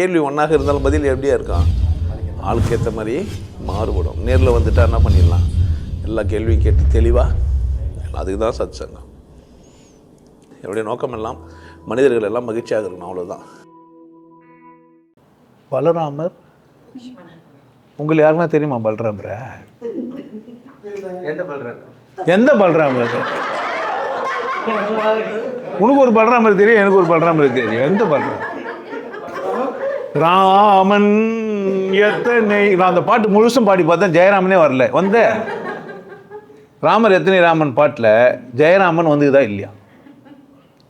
கேள்வி ஒன்றாக இருந்தாலும் பதில் எப்படியா இருக்கான் ஆளுக்கு ஏற்ற மாதிரி மாறுபடும். நேரில் வந்துட்டா என்ன பண்ணிடலாம்? எல்லா கேள்வியும் கேட்டு தெளிவாக அதுக்கு தான் சத் சங்கம் என்னுடைய நோக்கம் எல்லாம் மனிதர்கள் எல்லாம் மகிழ்ச்சியாக இருக்கணும் அவ்வளோதான் பலராமர் உங்களுக்கு யாருன்னா தெரியுமா பலராமரை? எந்த பலராமர்? உனக்கு ஒரு பலராமர் தெரியும் எனக்கு ஒரு பலராமர் தெரியும். எந்த பலராமர்? ராமன் எத்தனை நான் அந்த பாட்டு முழுசும் பாடி பார்த்தேன் ஜெயராமனே வரல. வந்த? ராமர் எத்தனை ராமன் பாட்டில் ஜெயராமன் வந்துதா இல்லையா?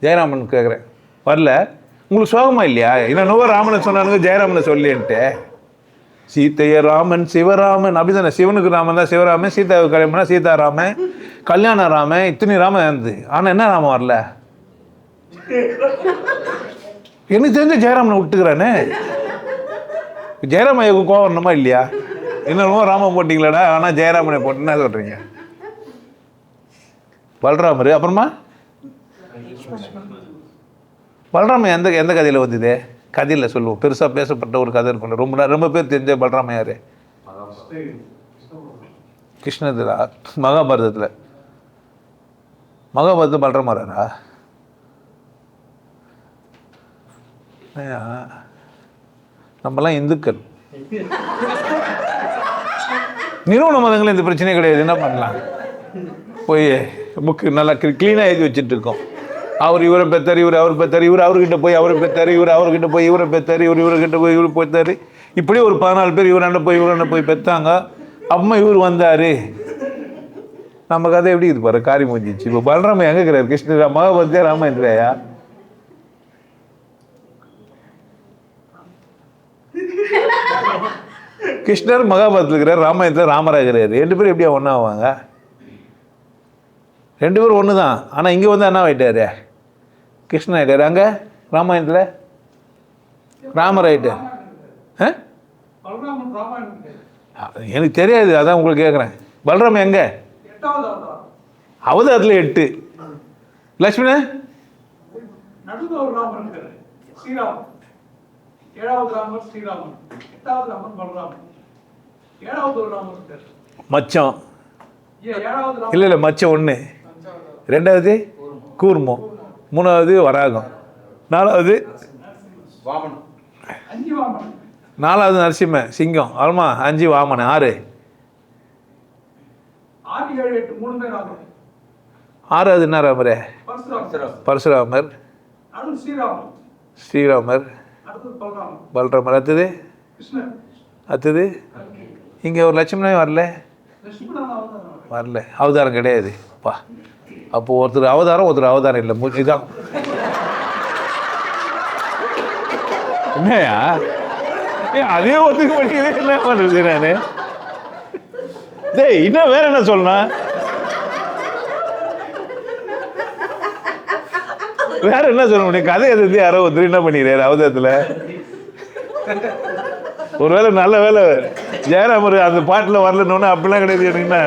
ஜெயராமன் கேட்குறேன் வரல. உங்களுக்கு சோகமா இல்லையா? இன்னும் ராமனை சொன்னானுங்க ஜெயராமனை சொல்லின்ட்டு. சீத்தைய ராமன் சிவராமன் அப்படிதானே? சிவனுக்கு ராமன் தான் சிவராமன் சீதாவுக்கு கல்யாணம் சீதாராமன் கல்யாண ராமன் இத்தனை ராமன் இருந்து ஆனால் என்ன ராமன் வரல? எனக்கு தெரிஞ்ச ஜெயராமனை விட்டுக்கிறானே. ஜெயராமன் ஐயாவுக்கு கோவம் வரணுமா இல்லையா? என்னென்னமோ ராமம் போட்டிங்களாடா ஆனால் ஜெயராமனை போட்டு என்ன சொல்கிறீங்க பலராமர் அப்புறமா? பலராமன் எந்த எந்த கதையில் வந்தது? கதையில் சொல்லுவோம். பெருசாக பேசப்பட்ட ஒரு கதை இருக்கும் ரொம்ப ரொம்ப பேர் தெரிஞ்ச பலராமையார் கிருஷ்ணத்தில் மகாபாரதத்தில். மகாபாரதம் பலராம நம்மலாம் இந்துக்கள். நிறுவன மதங்கள் இந்த பிரச்சனையே கிடையாது. என்ன பண்ணலாம்? போய் புக்கு நல்லா க்ளீனாக எழுதி வச்சுட்டு இருக்கோம். அவர் இவரை பெத்தார் இவர் அவர் பெத்தார் இவர் அவர்கிட்ட போய் அவரை பெத்தார் இவர் அவர்கிட்ட போய் இவரை பெத்தார் இவர் இவர்கிட்ட போய் இவர் பெத்தார். இப்படி ஒரு பதினாலு பேர் இவராண்ட போய் இவராண்ட போய் பெத்தாங்க. அம்மா இவர் வந்தார். நம்ம கதை எப்படி இது பாரு? காரி முடிஞ்சிச்சு இப்போ பலராம எங்கே இருக்கிறார்? கிருஷ்ணராமா வந்தே ராமேந்திரையா கிருஷ்ணர் மகாபாரத்தில் இருக்கிறார் ராமாயணத்தில் ராமராகிறார் ரெண்டு பேரும் எப்படியா ஒன்றா ஆவாங்க ரெண்டு பேரும் ஒன்று தான் ஆனால் இங்கே வந்து என்ன ஆகிட்டாரு கிருஷ்ணன் ஆகிட்டார் அங்கே? ராமாயணத்தில்? ராமர் ஆகிட்டார் ஆ? எனக்கு தெரியாது அதான் உங்களுக்கு கேட்குறேன் பலராம் எங்கே? அவதாரத்தில் எட்டு. லக்ஷ்மண ஸ்ரீராமன். ஏழாவது ராமர் ஸ்ரீராமன். எட்டாவது ராமன் பலராமன் ஏழாவது ஒரு ராமர் இருக்காரு மச்சம். இல்லை இல்லை மச்சம் ஒன்று ரெண்டாவது கூர்மம். மூணாவது வராகம். நாலாவது வாமனம். அஞ்சு வாமன் நாலாவது நரசிம்ம சிங்கம். ஆல்மா அஞ்சு வாமன ஆறு. ஆறாவது என்ன ராமரே? பரசுராமர். ஸ்ரீராமர். பலராமர். அடுத்தது? அடுத்தது? இங்கே ஒரு லட்சுமணே வரல? வரல. அவதாரம் கிடையாது. அப்பா அப்போ ஒருத்தர் அவதாரம் ஒருத்தர் அவதாரம் இல்லை. இதான். என்னையா? ஏய், அதே ஒத்துக்க முடியல என்ன பண்ணுறது நான்? டேய் இன்னும் வேற என்ன சொல்லணும்? வேற என்ன சொல்ல முடியும் கதை எதிர்த்து யாரோ ஒருத்தர் என்ன பண்ணிடுறாரு அவதாரத்தில்? ஒருவேளை நல்ல வேலை ஜெயராமர் அந்த பாட்டில் வரலன்னு அப்படிலாம் கிடையாது எனக்குன்னா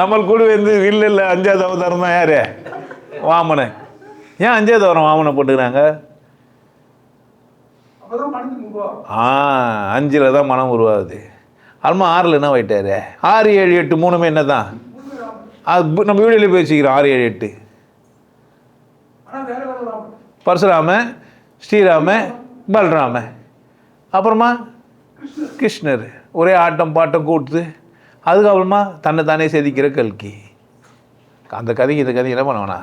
நம்ம கூட வந்து இல்லை இல்லை அஞ்சாவது அவதாரம் தான் யாரு? வாமனன். ஏன் அஞ்சாவது அவரம் வாமனை போட்டுக்கிறாங்க ஆ அஞ்சில் தான் மனம் உருவாகுது. அல்மா ஆறில் என்ன போயிட்டாரு ஆறு ஏழு எட்டு மூணுமே என்ன தான் அது நம்ம வீடியோவில் பேசிக்கிறோம் ஆறு ஏழு எட்டு. பரசுராம ஸ்ரீராம பலராம அப்புறமா? கிருஷ்ணர் ஒரே ஆட்டம் பாட்டம் கூட்டு அதுக்கப்புறமா தன்னை தானே செதுக்கிற கல்கி. அந்த கதைக்கு இந்த கதை என்ன பண்ணுவானா?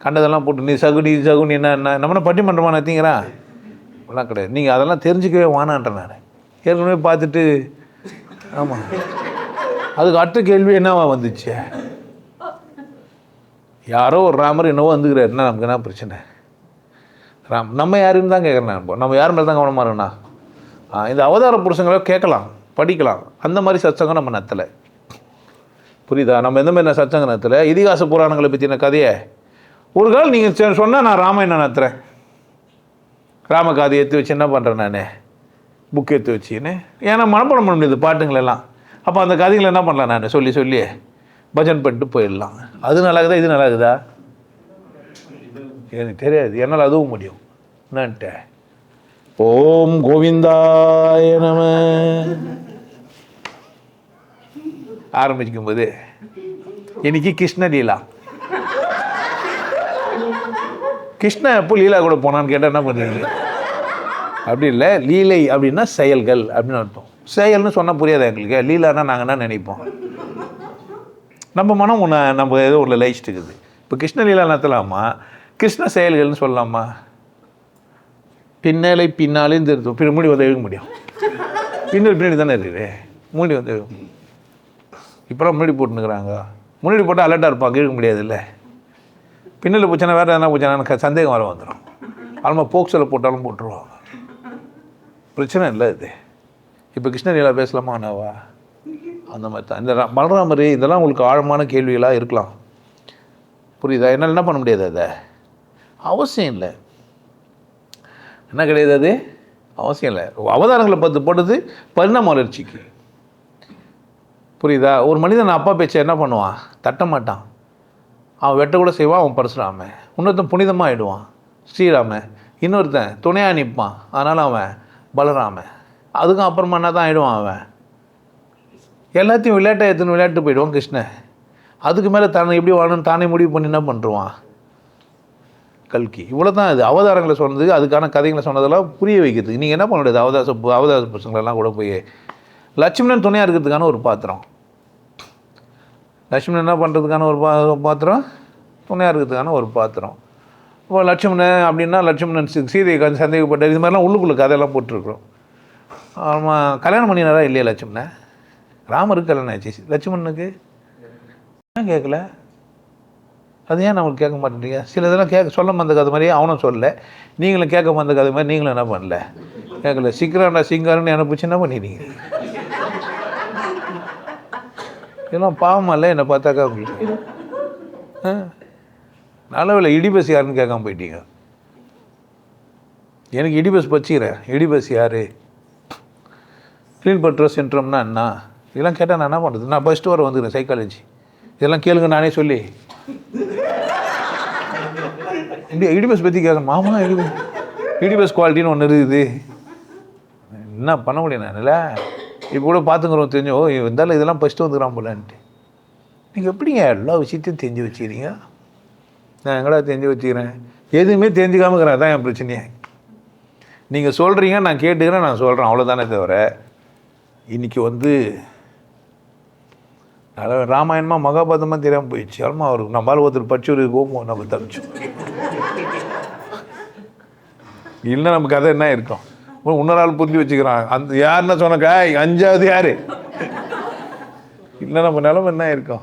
கண்டதெல்லாம் போட்டு நீ சகுனி சகுனி என்ன என்ன நம்ம என்ன பட்டிமன்றமா நத்திங்கிறான் அதெல்லாம் கிடையாது. நீங்கள் அதெல்லாம் தெரிஞ்சுக்கவே வானான்றேன் நான். ஏற்கனவே பார்த்துட்டு ஆமாம் அதுக்கு அடுத்த கேள்வி என்னவா வந்துச்சு? யாரோ ஒரு ராமர் என்னவோ வந்துக்கிறார் என்ன நமக்கு என்ன பிரச்சனை? ராம் நம்ம யாருன்னு தான் கேட்குறேன் நான் இப்போ. நம்ம யார் மேலே தான் கவனமாக இருக்கணா இந்த அவதார புருஷங்களை கேட்கலாம் படிக்கலாம். அந்த மாதிரி சத்சங்கம் நம்ம நத்தலை. புரியுதா? நம்ம எந்த மாதிரி சத்சங்கம் நத்தலை? இதிகாச புராணங்களை பற்றின கதையை? ஒரு கால் நீங்கள் சொன்னால் நான் ராமாயணம் நத்துறேன். ராமகாதி எடுத்து வச்சு என்ன பண்ணுறேன் நான்? புக் எடுத்து வச்சுன்னு. ஏன்னா மனப்பாடம் பண்ண முடியுது பாட்டுங்களெல்லாம் அப்போ அந்த கதைகளை என்ன பண்ணலாம் நான்? சொல்லி சொல்லி. பஜன் பண்ணிட்டு போயிடலாம். அது நல்லாகுதா இது நல்லாகுதா? எனக்கு தெரியாது. என்னால் அதுவும் முடியும். என்னன்ட்டு. ஓம் கோவிந்தாய நம. ஆரம்பிக்கும் போது இன்னைக்கு கிருஷ்ண லீலா. கிருஷ்ண எப்போ லீலா கூட போனான்னு கேட்டால் என்ன பண்ணுறீங்க அப்படி இல்லை லீலை அப்படின்னா செயல்கள் அப்படின்னு அர்த்தம். செயல்னு சொன்னால் புரியாது எங்களுக்கு. லீலானா நாங்கள் என்ன நினைப்போம்? நம்ம மனம் ஒன்று நம்ம ஏதோ ஒன்று லயிச்சிட்டு இருக்குது. இப்போ கிருஷ்ண லீலா நடத்தலாமா? கிருஷ்ண செயல்கள்னு சொல்லலாமா? பின்னலை பின்னாலே திருத்தம் பின் மூடி வந்து எழுக முடியும்? பின்னல் பின்னாடி தானே இருக்குது. மூடி வந்து எழுக இப்போலாம் முன்னாடி போட்டுனுக்குறாங்க முன்னாடி போட்டால் அலர்ட்டாக இருப்பாங்க இழுக்க முடியாதுல்ல. பின்னல் போச்சுன்னா வேறு எதனா போச்சுன்னா எனக்கு சந்தேகம் வர வந்துடும் ஆல்மா போக்ஸில் போட்டாலும் போட்டுருவாங்க. பிரச்சனை இல்லை இது. இப்போ கிருஷ்ணலீலா பேசலாமா அண்ணாவா? அந்த மாதிரி தான். இந்த ர- பலராமர் இதெல்லாம் உங்களுக்கு ஆழமான கேள்விகளாக இருக்கலாம். புரியுதா? என்னால் என்ன பண்ண முடியாது அதை? அவசியம் இல்லை. என்ன கிடையாது அது? அவசியம் இல்லை. அவதாரங்களை பத்து போட்டது பரிணாம வளர்ச்சிக்கு. புரியுதா? ஒரு மனிதன் அப்பா பேச்சை என்ன பண்ணுவான்? தட்ட மாட்டான். அவன் வெட்ட கூட செய்வான் அவன் பரசுராமன் இன்னொருத்தன் புனிதமாக ஆகிடுவான் ஸ்ரீராமன். இன்னொருத்தன் துணையாக நிற்பான். அதனால் அவன் பலராம அதுக்கும் அப்புறமா என்ன தான் ஆகிடுவான் அவன்? எல்லாத்தையும் விளையாட்டை எடுத்துன்னு விளையாட்டு போயிடுவான் கிருஷ்ணன். அதுக்கு மேலே தானே எப்படி வாழணும்னு தானே முடிவு பண்ணி என்ன பண்ணுறான் கல்கி. இவ்வளோ தான் இது. அவதாரங்களை சொன்னது அதுக்கான கதைகளை சொன்னதெல்லாம் புரிய வைக்கிறதுக்கு. நீங்கள் என்ன பண்ண முடியாது அவதாச அவதாச பசங்களெல்லாம் கூட போய் லட்சுமணன் துணையாக இருக்கிறதுக்கான ஒரு பாத்திரம். லட்சுமணன் என்ன பண்ணுறதுக்கான ஒரு பா பாத்திரம்? துணையாக இருக்கிறதுக்கான ஒரு பாத்திரம். இப்போ லட்சுமணன் அப்படின்னா லட்சுமணன் சீதையை கண்டு சந்தேகப்பட்டார். இது மாதிரிலாம் உள்ளுக்குள்ள கதையெல்லாம் போட்டிருக்கிறோம். ஆமாம் கல்யாணம் பண்ணினாரா இல்லையா லட்சுமணன்? ராமருக்கு கல்யாணம் ஆச்சு லட்சுமணனுக்கு? ஏன் கேட்கல? அது ஏன் நம்மளுக்கு கேட்க மாட்டேன்றீங்க? சில இதெல்லாம் கேட்க சொல்ல வந்த மாதிரியே அவனும் சொல்லல. நீங்களும் கேட்க வந்த மாதிரி நீங்களும் என்ன பண்ணல? கேட்கல. சிக்கராண்டா சிங்காரன்னு அனுப்பிச்சு என்ன பண்ணிடுங்க இதெல்லாம் பாவமல்ல என்னை பார்த்தாக்கா உங்களுக்கு ஆ? நல்லவில்லை இடிபஸ் யாருன்னு கேட்காம போயிட்டீங்க. எனக்கு இடிபஸ் பச்சிக்கிறேன் இடிபஸ் யார்? க்ளீன் பட்ரோ சென்ட்ரம்னா என்ன? இதெல்லாம் கேட்டால் நான் என்ன பண்ணுறது நான் ஃபஸ்ட்டு வர வந்துக்கிறேன் சைக்காலஜி இதெல்லாம் கேளுங்க நானே சொல்லி. இண்டியா இடிபஸ் பற்றி கேட்க மாமா இடிபஸ். இடிபஸ் குவாலிட்டின்னு ஒன்று இருக்குது. என்ன பண்ண முடியும் நான் இல்லை? இப்போ கூட பார்த்துக்கிறோம் தெரிஞ்சோ இருந்தாலும் இதெல்லாம் ஃபஸ்ட்டு வந்துக்கிறான் போலான்ட்டு. நீங்கள் எப்படிங்க எல்லா விஷயத்தையும் தெரிஞ்சு வச்சுக்கிறீங்க? நான் எங்கடா தெரிஞ்சு வச்சுக்கிறேன்? எதுவுமே தெரிஞ்சுக்காம இருக்கிறேன் அதான் என் பிரச்சனையே. நீங்கள் சொல்கிறீங்க நான் கேட்டுக்கிறேன் நான் சொல்கிறேன் அவ்வளோதானே தவிர இன்றைக்கி வந்து அதனால் ராமாயணமா மகாபாரதமாக தெரியாமல் போயிடுச்சு. அல்மா அவருக்கு நம்மளால் ஒருத்தர் படிச்சு ஒரு கோபம் நம்ம தப்பிச்சோம் இல்லை நம்ம கதை என்ன இருக்கும் இன்னொரு ஆள் புரிஞ்சு வச்சுக்கிறான். அந்த யாருன்னு சொன்னக்கா அஞ்சாவது யார்? இல்லை நம்ம நிலம என்ன இருக்கும்